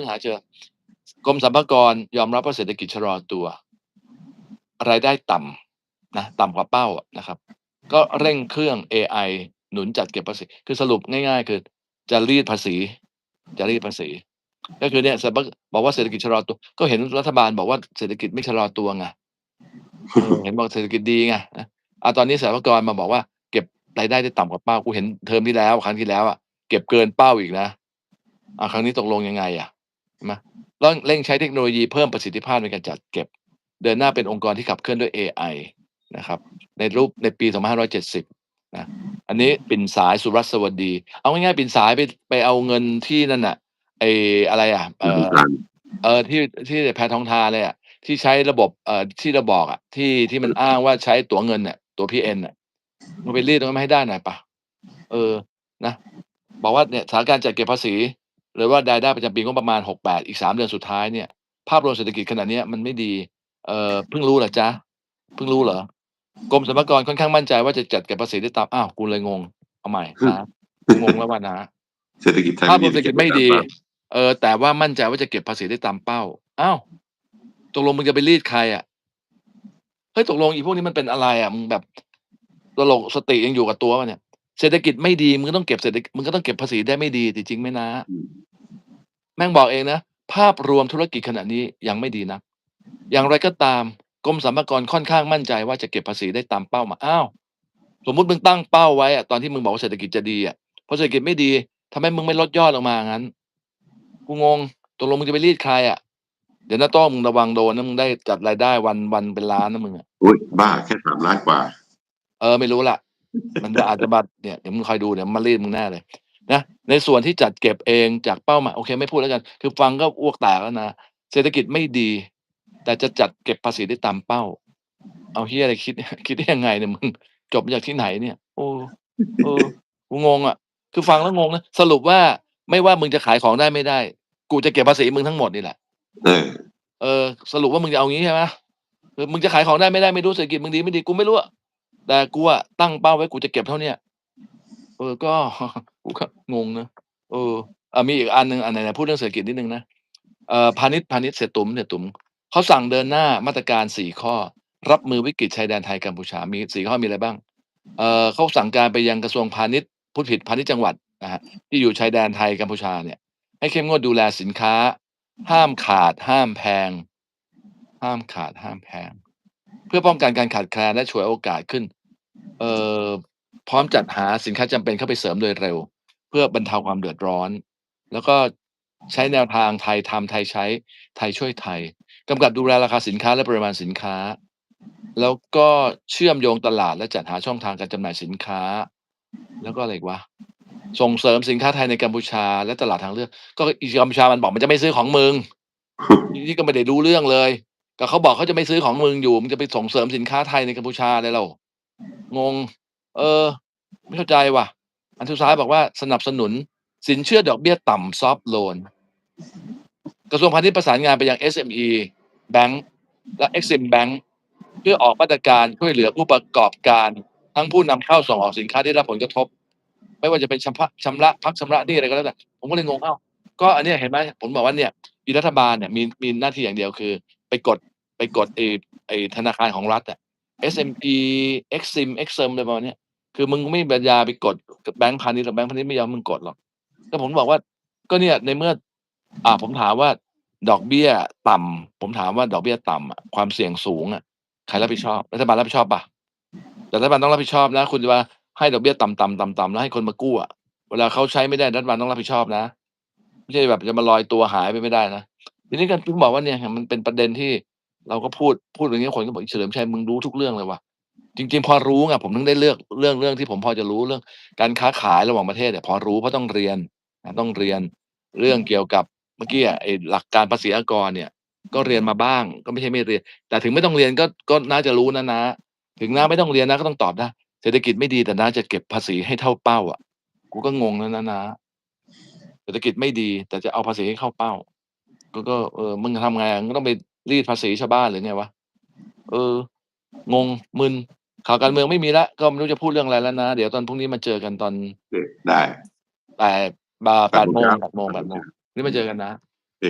พิ่งหาเจอกรมสรรพากรยอมรับว่าเศรษฐกิจชะลอตัวรายได้ต่ำนะต่ำกว่าเป้าอะนะครับ ก็เร่งเครื่อง AI หนุนจัดเก็บภาษี คือสรุปง่ายๆ คือ จะรีดภาษี จะรีดภาษี ก็คือเนี่ยสรรพบอกว่าเศรษฐกิจชะลอตัว ก็เห็นรัฐบาลบอกว่าเศรษฐกิจไม่ชะลอตัวไงเออเห็นบอกเศรษฐกิจดีไงนะอาตอนนี้สรรพากรมาบอกว่าเก็บรายได้ได้ต่ำกว่าเป้ากูเห็นเทอมที่แล้วครั้งที่แล้วอะเก็บเกินเป้าอีกนะอาครั้งนี้ตกลงยังไงอะ ใช่ไหมเร่งเร่งใช้เทคโนโลยีเพิ่มประสิทธิภาพในการจัดเก็บ เดินหน้าเป็นองค์กรที่ขับเคลื่อนด้วยเอไอนะครับ ในรูปในปี 2570 นะ อันนี้ปิ่นสายสุรัสวดี เอาง่ายๆปิ่นสายไปไปเอาเงินที่นั่นน่ะไอ้อะไรอะเอ่อเออที่ที่แพทองทานเลยอะที่ใช้ระบบเอ่อที่เราบอกอะที่ที่มันอ้างว่าใช้ตั๋วเงินน่ะตั๋ว PN น่ะมึงไปรีดตรงนั้นมาให้ได้หน่อยเปล่า?เออนะ บอกว่าเนี่ยสถานการณ์จัดเก็บภาษี หรือว่ารายได้ประจำปีงบประมาณ 68 อีก 3 เดือนสุดท้ายเนี่ย ภาพรวมเศรษฐกิจขณะเนี้ยมันไม่ดี เอ่อเพิ่งรู้เหรอจ๊ะ เพิ่งรู้เหรอ?กรมสรรพากรค่อนข้างมั่นใจว่าจะจัดเก็บภาษีได้ตาม อ้าว กูเลยงง เอาใหม่น้ากูงงแล้วว่ะน้าเศรษฐกิจไทยภาพรไม่วมเศรษฐดีเก็กิบจได้ไม่ตามดีเป้าเออ แต่ว่ามั่นใจว่าจะเก็บภาษีได้ตามเป้า อ้าว ตกลงมึงจะไปรีดใครอะ?เฮ้ย ตกลงอีพวกนี้มันเป็นอะไรอะมึงแบบตลกสติยังอยู่กับตัวเปล่าเนี่ย?เศรษฐกิจไม่ดี มึงก็ต้องเก็บเศรษฐมึงก็ต้องเก็บภาษีได้ไม่ดีสิจริงไหมน้า? อืมแม่งบอกเองนะ ภาพรวมธุรกิจขณะนี้ยังไม่ดีนักอย่างไรก็ตามกรมสรรพากรค่อนข้างมั่นใจว่าจะเก็บภาษีได้ตามเป้ามาอ้าวสมมุติมึงตั้งเป้าไว้อะตอนที่มึงบอกว่าเศรษฐกิจจะดีอะพอเศรษฐกิจไม่ดีทำไมมึงไม่ลดยอดลงมางั้น?กูงงตกลงมึงจะไปรีดใครอะ?เดี๋ยวนะโต้งมึงระวังโดนนะมึงได้จัดรายได้วันวันเป็นล้านนะมึงอะอุ๊ยบ้าแค่3,000,000กว่า เออไม่รู้แหละมันก็อาจจะมาเนี่ยเดี๋ยวมึงคอยดูเดี๋ยวมันมารีดมึงแน่เลย นะในส่วนที่จัดเก็บเองจากเป้าหมายโอเคไม่พูดแล้วกัน คือฟังก็อ้วกแตกแล้วนะเศรษฐกิจไม่ดี แต่จะจัดเก็บภาษีได้ตามเป้า เอาเหี้ยอะไรคิดคิดได้ยังไงเนี่ยมึงจบมาจากที่ไหนเนี่ย?เออเออกูงงอะคือฟังแล้วงงนะสรุปว่าไม่ว่ามึงจะขายของได้ไม่ได้ กูจะเก็บภาษีมึงทั้งหมดนี่แหละเออเออสรุปว่ามึงจะเอางี้ใช่ไหม?คือมึงจะขายของได้ไม่ได้ไม่รู้เศรษฐกิจมึงดีไม่ดีกูไม่รู้อะแต่กูอะตั้งเป้าไว้กูจะเก็บเท่าเนี้ยเออก็ กูงงนะเอออ่ามีอีกอันหนึ่งอ่าไหนๆพูดเรื่องเศรษฐกิจนิดหนึ่งนะเอ่อพาณิชย์พาณิชย์เสียตุ๋มเสียตุมเขาสั่งเดินหน้ามาตรการ4ข้อ รับมือวิกฤตชายแดนไทยกัมพูชามี4ข้อมีอะไรบ้าง?เอ่อเขาสั่งการไปยังกระทรวงพาณิชย์พูดผิดพาณิชย์จังหวัดนะครับที่อยู่ชายแดนไทยกัมพูชาเนี่ย ให้เข้มงวดดูแลสินค้า ห้ามขาด ห้ามแพง ห้ามขาดห้ามแพง เพื่อป้องกันการขาดแคลนและฉวยโอกาสขึ้น เอ่อ พร้อมจัดหาสินค้าจำเป็นเข้าไปเสริมโดยเร็ว เพื่อบรรเทาความเดือดร้อน แล้วก็ใช้แนวทางไทยทำไทยใช้ไทยช่วยไทยกำกับดูแลราคาสินค้าและปริมาณสินค้า แล้วก็เชื่อมโยงตลาดและจัดหาช่องทางการจำหน่ายสินค้า แล้วก็อะไรกวะส่งเสริมสินค้าไทยในกัมพูชาและตลาดทางเลือก ก็อีกัมพูชามันบอกมันจะไม่ซื้อของมึงนี่ก็ไม่ได้รู้เรื่องเลยก็เขาบอกเขาจะไม่ซื้อของมึงอยู่มึงจะไปส่งเสริมสินค้าไทยในกัมพูชาอะไรเล่างง เออ ไม่เข้าใจว่ะ อันสุดท้ายบอกว่าสนับสนุน สินเชื่อดอกเบี้ยต่ำ Soft Loan กระทรวงพาณิชย์ประสานงานไปยัง SME แบงก์และ Exim Bank เพื่อออกมาตรการช่วยเหลือผู้ประกอบการ ทั้งผู้นำเข้าส่งออกสินค้าที่รับผลกระทบ ไม่ว่าจะเป็นชำระชำระพักชำระนี้อะไรก็แล้วแต่ผมก็เลยงงเอ้าก็อันนี้เห็นไหมผมบอกว่าเนี่ยอีรัฐบาลเนี่ยมีมีหน้าที่อย่างเดียวคือ ไปกดไปกดไอ้ไอ้ธนาคารของรัฐอะ SME Exim Exim อะไรประมาณนี้คือมึงไม่มีปัญญาไปกดกับแบงก์พาณิชย์หรอกแบงก์พาณิชย์ไม่ยอมมึงกดหรอกก็ผมบอกว่า ก็เนี่ยในเมื่อ อ่าผมถามว่าดอกเบี้ยต่ำผมถามว่าดอกเบี้ยต่ำอะความเสี่ยงสูงอะใครรับผิดชอบรัฐบาลรับผิดชอบเปล่า?แต่รัฐบาลต้องรับผิดชอบนะ คุณจะมาให้ดอกเบี้ยต่ำๆต่ำๆแล้วให้คนมากู้อะเวลาเขาใช้ไม่ได้รัฐบาลต้องรับผิดชอบนะไม่ใช่แบบจะมาลอยตัวหายไปไม่ได้นะทีนี้ก็ถึงบอกว่าเนี่ยมันเป็นประเด็นที่ เราก็พูดพูดอย่างงี้คนก็บอก"เฉลิมชัยมึงรู้ทุกเรื่องเลยว่ะ"จริง ๆ พอรู้ไงผมถึงได้เลือกเรื่องเรื่องที่ผมพอจะรู้เรื่อง การค้าขายระหว่างประเทศเนี่ยพอรู้เพราะต้องเรียนต้องเรียนเรื่องเกี่ยวกับเมื่อกี้ไอ้หลักการภาษีอากรเนี่ย ก็เรียนมาบ้าง ก็ไม่ใช่ไม่เรียน แต่ถึงไม่ต้องเรียนก็ก็น่าจะรู้นะน้าถึงน้าไม่ต้องเรียนน้าก็ต้องตอบได้เศรษฐกิจไม่ดีแต่น้าจะเก็บภาษีให้เท่าเป้า อะ กูก็งงแล้วนะน้าเศรษฐกิจไม่ดี แต่จะเอาภาษีให้เข้าเป้า ก็ก็เออมึงทำไงอะมึงก็ต้องไป รีดภาษีชาวบ้านหรือไงวะ?เออ งงมึนข่าวการเมืองไม่มีแล้วก็ไม่รู้จะพูดเรื่องอะไรแล้วนะ เดี๋ยวตอนพรุ่งนี้มาเจอกันตอนโอเคได้8บ่า8 8โมโมงงเช้า8โมง8 8โมโมงงเช้านี่มาเจอกันนะ